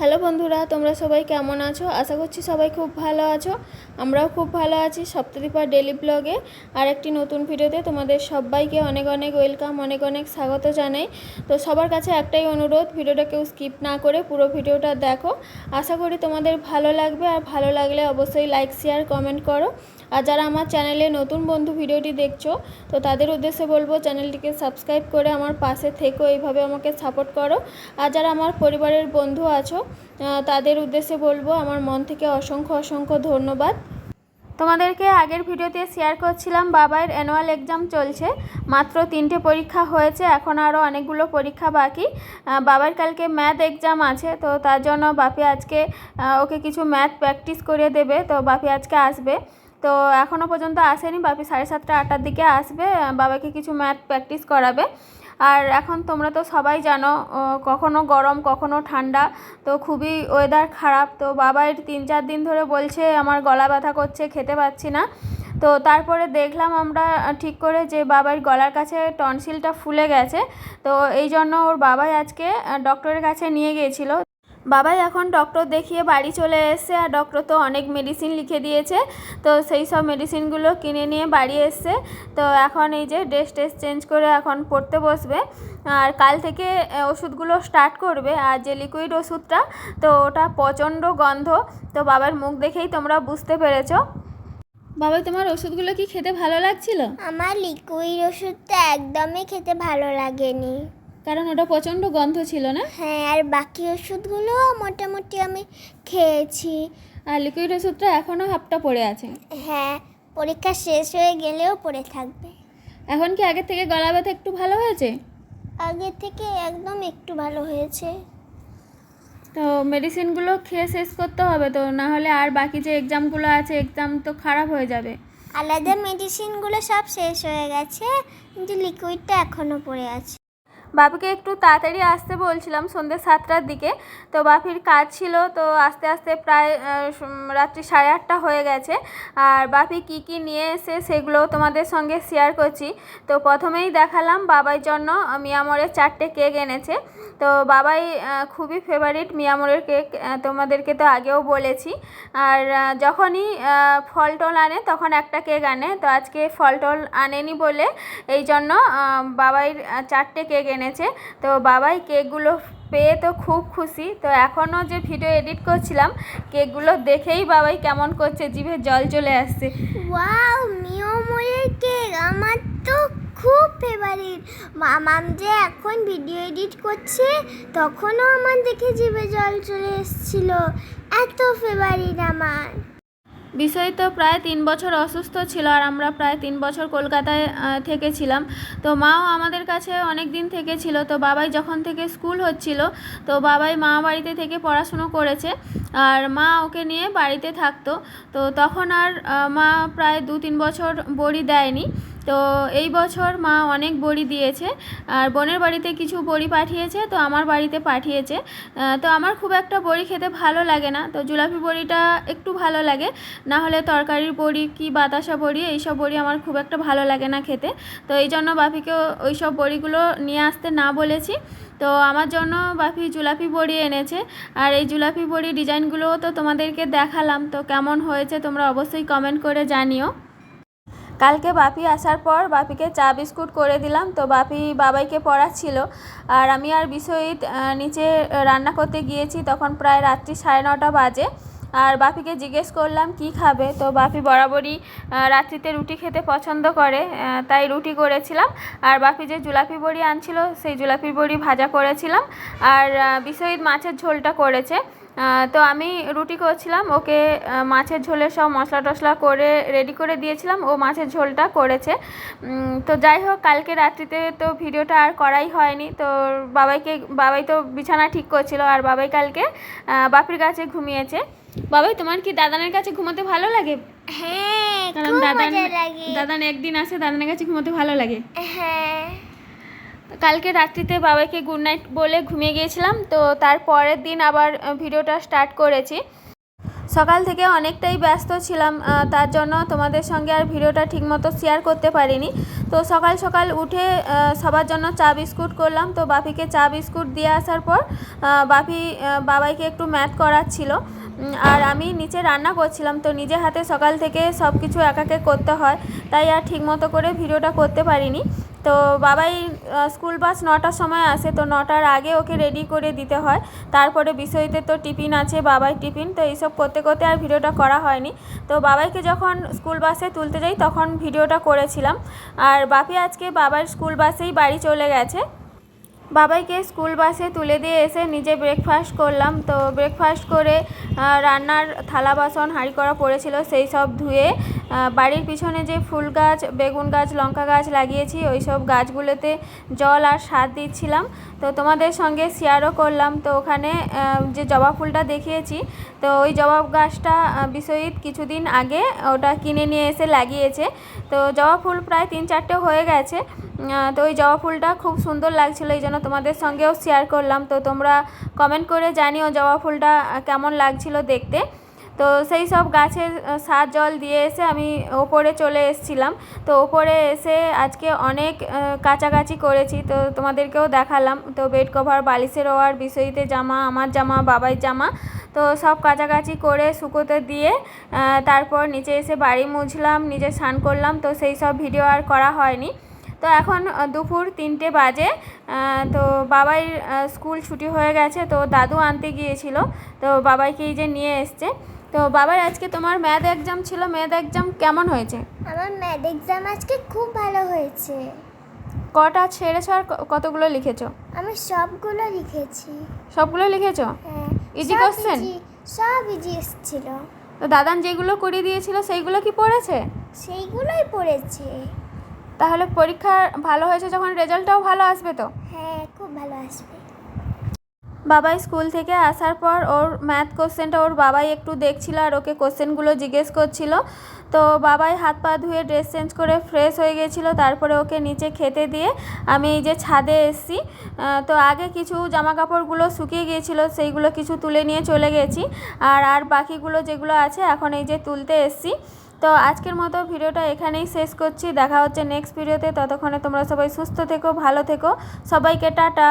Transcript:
Hello বন্ধুরা, তোমরা সবাই কেমন আছো? আশা করছি সবাই খুব ভালো আছো। আমরাও খুব ভালো আছি সপ্তদীপা ডেলি ব্লগে আর একটি নতুন ভিডিওতে তোমাদের সবাইকে অনেক অনেক ওয়েলকাম, অনেক অনেক স্বাগত জানাই। তো সবার কাছে একটাই অনুরোধ, ভিডিওটা কেউ স্কিপ না করে পুরো ভিডিওটা দেখো। আশা করি তোমাদের ভালো লাগবে, আর ভালো লাগলে অবশ্যই লাইক, শেয়ার, কমেন্ট করো। আর যারা আমার চ্যানেলে নতুন বন্ধু ভিডিওটি দেখছ, তো তাদের উদ্দেশ্যে বলব চ্যানেলটিকে সাবস্ক্রাইব করে আমার পাশে থেকো, এইভাবে আমাকে সাপোর্ট করো। আর যারা আমার পরিবারের বন্ধু আছো তাদের উদ্দেশ্যে বলব আমার মন থেকে অসংখ্য অসংখ্য ধন্যবাদ। তোমাদেরকে আগের ভিডিওতে শেয়ার করছিলাম, বাবার অ্যানুয়াল এক্সাম চলছে, মাত্র তিনটে পরীক্ষা হয়েছে, এখন আরও অনেকগুলো পরীক্ষা বাকি। বাবার কালকে ম্যাথ এক্সাম আছে, তো তার জন্য বাপি আজকে ওকে কিছু ম্যাথ প্র্যাকটিস করিয়ে দেবে, তো বাপি আজকে আসবে। তো এখনও পর্যন্ত আসেনি। বাপি সাড়ে সাতটা, আটটার দিকে আসবে। বাবাকে কিছু ম্যাথ প্র্যাকটিস করাবে। আর এখন তোমরা তো সবাই জানো কখনো গরম, কখনো ঠান্ডা। তো খুবই ওয়েদার খারাপ। তো বাবার তিন চার দিন ধরে বলছে, আমার গলা ব্যথা করছে, খেতে পাচ্ছি না। তো তারপরে দেখলাম আমরা ঠিক করে যে বাবার গলার কাছে টনসিলটা ফুলে গেছে। তো এই জন্য ওর বাবাই আজকে ডক্টরের কাছে নিয়ে গিয়েছিল। বাবাই এখন ডক্টর দেখিয়ে বাড়ি চলে এসছে আর ডক্টর তো অনেক মেডিসিন লিখে দিয়েছে। তো সেই সব মেডিসিনগুলো কিনে নিয়ে বাড়ি এসছে। তো এখন এই যে ড্রেস টেস চেঞ্জ করে এখন পড়তে বসবে। আর কাল থেকে ওষুধগুলো স্টার্ট করবে। আর যে লিকুইড ওষুধটা, তো ওটা প্রচণ্ড গন্ধ। তো বাবার মুখ দেখেই তোমরা বুঝতে পেরেছ। বাবা, তোমার ওষুধগুলো কি খেতে ভালো লাগছিল? আমার লিকুইড ওষুধটা একদমই খেতে ভালো লাগেনি। কারণ ওটা প্রচণ্ড গন্ধ ছিল না? হ্যাঁ আর বাকি ওষুধগুলো মোটামুটি আমি খেয়েছি। আর লিকুইড ওষুধটা এখনও হাফটা পড়ে আছে। হ্যাঁ পরীক্ষা শেষ হয়ে গেলেও পড়ে থাকবে। এখন কি আগের থেকে গলা ব্যথা একটু ভালো হয়েছে? আগের থেকে একদম একটু ভালো হয়েছে। তো মেডিসিনগুলো খেয়ে শেষ করতে হবে তো না হলে আর বাকি যে এক্সামগুলো আছে এক্সাম তো খারাপ হয়ে যাবে। আলাদা মেডিসিনগুলো সব শেষ হয়ে গেছে কিন্তু লিকুইডটা এখনও পড়ে আছে। বাপিকে একটু তাড়াতাড়ি আসতে বলছিলাম সন্ধ্যে সাতটার দিকে। তো বাপির কাজ ছিল, তো আস্তে আস্তে প্রায় রাত্রি সাড়ে আটটা হয়ে গেছে। আর বাপি কি কি নিয়ে এসে সেগুলো তোমাদের সঙ্গে শেয়ার করছি। তো প্রথমেই দেখালাম বাবার জন্য মিয়ামরের চারটে কেক এনেছে। তো বাবাই খুবই ফেভারিট মিয়ামরের কেক তোমাদেরকে তো আগেও বলেছি। আর যখনই ফল টল আনে তখন একটা কেক আনে। তো আজকে ফল টল আনেনি বলে, এই জন্য বাবাই চারটে কেক এনেছে। তো বাবাই কেকগুলো পেয়ে তো খুব খুশি। তো এখনও যে ভিডিও এডিট করছিলাম, কেকগুলো দেখেই বাবাই কেমন করছে, জিভে জল চলে আসছে। ওয়াও মিওমরের কেক, আমার তো খুব ফেভারিট মামাম যে এখন ভিডিও এডিট করছে, তখনও আমার দেখে জিভে জল চলে এসেছিল। এত ফেভারিট আমার। বিষয় তো প্রায় তিন বছর অসুস্থ ছিল আর আমরা প্রায় তিন বছর কলকাতায় থেকেছিলাম। তো মাও আমাদের কাছে অনেক দিন থেকে ছিল তো বাবাই যখন থেকে স্কুল হচ্ছিল, তো বাবাই মা বাড়িতে থেকে পড়াশুনো করেছে আর মা ওকে নিয়ে বাড়িতে থাকতো। তো তখন আর মা প্রায় দু তিন বছর বড়ি দেয়নি। তো এই বছর মা অনেক বড়ি দিয়েছে, আর বোনের বাড়িতে কিছু বড়ি পাঠিয়েছে, তো আমার বাড়িতে পাঠিয়েছে। তো আমার খুব একটা বড়ি খেতে ভালো লাগে না, তো জুলাপি বড়িটা একটু ভালো লাগে, না হলে তরকারির বড়ি কি বাতাসা বড়ি, এইসব বড়ি আমার খুব একটা ভালো লাগে না খেতে। তো এই জন্য বাপিকে ওই সব বড়িগুলো নিয়ে আসতে না বলেছি। তো আমার জন্য বাপি জুলাপি বড়ি এনেছে, আর এই জুলাপি বড়ি ডিজাইনগুলোও তো তোমাদেরকে দেখালাম, তো কেমন হয়েছে তোমরা অবশ্যই কমেন্ট করে জানিও। কালকে বাপি আসার পর বাপিকে চা বিস্কুট করে দিলাম, তো বাপি বাবাইকে পড়াচ্ছিল। আর আমি আর বিশ্বজিৎ নিচে রান্না করতে গিয়েছি তখন প্রায় রাত্রি সাড়ে নটা বাজে। আর বাপিকে জিজ্ঞেস করলাম, কি খাবে? তো বাপি বরাবরই রাত্রিতে রুটি খেতে পছন্দ করে তাই রুটি করেছিলাম। আর বাপি যে জুলাপি বড়ি আনছিল, সেই জুলাপি বড়ি ভাজা করেছিলাম। আর বিশ্বজিৎ মাছের ঝোলটা করেছে। তো আমি রুটি করছিলাম ওকে মাছের ঝোলে সব মশলা টশলা করে রেডি করে দিয়েছিলাম ও মাছের ঝোলটা করেছে। তো যাই হোক কালকে রাত্রিতে তো ভিডিওটা আর করাই হয়নি তো বাবাইকে বাবাই তো বিছানা ঠিক করছিল আর বাবাই কালকে বাপির কাছে ঘুমিয়েছে। বাবাই তোমার কি দাদানের কাছে ঘুমোতে ভালো লাগে? হ্যাঁ কারণ দাদান দাদান একদিন আসে দাদানের কাছে ঘুমোতে ভালো লাগে। হ্যাঁ। কালকে রাত্রিতে বাবাকে গুড নাইট বলে ঘুমিয়ে গিয়েছিলাম, তো তার পরের দিন আবার ভিডিওটা স্টার্ট করেছি। সকাল থেকে অনেকটাই ব্যস্ত ছিলাম তার জন্য তোমাদের সঙ্গে আর ভিডিওটা ঠিকমতো শেয়ার করতে পারিনি। তো সকাল সকাল উঠে সবার জন্য চা বিস্কুট করলাম, তো বাপিকে চা বিস্কুট দিয়ে আসার পর বাপি বাবাইকে একটু ম্যাথ করাচ্ছিল। আর আমি নিচে রান্না করছিলাম, তো নিজে হাতে সকাল থেকে সব কিছু একাকে করতে হয়, তাই আর ঠিকমতো করে ভিডিওটা করতে পারিনি। তো বাবাই স্কুল বাস নটার সময় আসে, তো নটার আগে ওকে রেডি করে দিতে হয়। তারপরে বিষয়তে তো টিফিন আছে, বাবাই টিফিন, তো এইসব করতে করতে আর ভিডিওটা করা হয়নি। তো বাবাইকে যখন স্কুল বাসে তুলতে যাই, তখন ভিডিওটা করেছিলাম। আর বাপি আজকে বাবার স্কুল বাসেই বাড়ি চলে গেছে। বাবাইকে স্কুল বাসে তুলে দিয়ে এসে নিজে ব্রেকফাস্ট করলাম। তো ব্রেকফাস্ট করে রান্নার থালা বাসন, হাঁড়ি করা পড়েছিল, সেই সব ধুয়ে বাড়ির পিছনে যে ফুল গাছ, বেগুন গাছ, লঙ্কা গাছ লাগিয়েছি ওই সব গাছগুলোতে জল আর সার দিচ্ছিলাম। তো তোমাদের সঙ্গে শেয়ারও করলাম। তো ওখানে যে জবা ফুলটা দেখিয়েছি, তো ওই জবা গাছটা বিষয়িত কিছুদিন আগে ওটা কিনে নিয়ে এসে লাগিয়েছে। তো জবা ফুল প্রায় তিন চারটে হয়ে গেছে। তো ওই জবা ফুলটা খুব সুন্দর লাগছিল, এই জন্য তোমাদের সঙ্গেও শেয়ার করলাম। তো তোমরা কমেন্ট করে জানিও জবা ফুলটা কেমন লাগছিল দেখতে। তো সেই সব গাছের সার জল দিয়ে এসে আমি ওপরে চলে এসেছিলাম। তো ওপরে এসে আজকে অনেক কাচাকাচি করেছি। তো তোমাদেরকেও দেখালাম। তো বেড কভার বালিশের ওয়ার, বিষয়তে জামা, আমার জামা বাবাইয়ের জামা। তো সব কাচাকাচি করে শুকোতে দিয়ে তারপর নিচে এসে বাড়ি মুছলাম, নিজে স্নান করলাম। তো সেই সব ভিডিও আর করা হয়নি। তো এখন দুপুর তিনটে বাজে। তো বাবাই স্কুল ছুটি হয়ে গেছে। তো দাদু আনতে গিয়েছিল। তো বাবাইকে এই যে নিয়ে এসছে। তো বাবার আজকে তোমার ম্যাথ এক্সাম ছিল ম্যাথ এক্সাম কেমন হয়েছে? আমার ম্যাথ এক্সাম আজকে খুব ভালো হয়েছে। কটা ছেড়েছো আর কতগুলো লিখেছো? আমি সবগুলো লিখেছি। সবগুলো লিখেছো? হ্যাঁ Easy সব easy- সব ইজি এসেছিল। তো দাদান যেগুলো করিয়ে দিয়েছিল সেইগুলো কি পড়েছে? সেইগুলোই পড়েছে। তাহলে পরীক্ষা ভালো হয়েছে যখন রেজাল্টটাও ভালো আসবে তো? হ্যাঁ খুব ভালো আসবে। বাবাই স্কুল থেকে আসার পর ওর ম্যাথ কোশ্চেনটা ওর বাবাই একটু দেখছিল আর ওকে কোশ্চেনগুলো জিজ্ঞেস করছিল। তো বাবাই হাত পা ধুয়ে ড্রেস চেঞ্জ করে ফ্রেশ হয়ে গেছিল, তারপরে ওকে নিচে খেতে দিয়ে আমি এই যে ছাদে এসছি। তো আগে কিছু জামা কাপড়গুলো শুকিয়ে গিয়েছিল, সেইগুলো কিছু তুলে নিয়ে চলে গেছি। আর আর বাকিগুলো যেগুলো আছে এখন এই যে তুলতে এসছি। তো আজকের মতো ভিডিওটা এখানেই শেষ করছি। দেখা হচ্ছে নেক্সট ভিডিওতে ততক্ষণে তোমরা সবাই সুস্থ থেকো, ভালো থেকো। সবাইকে টাটা।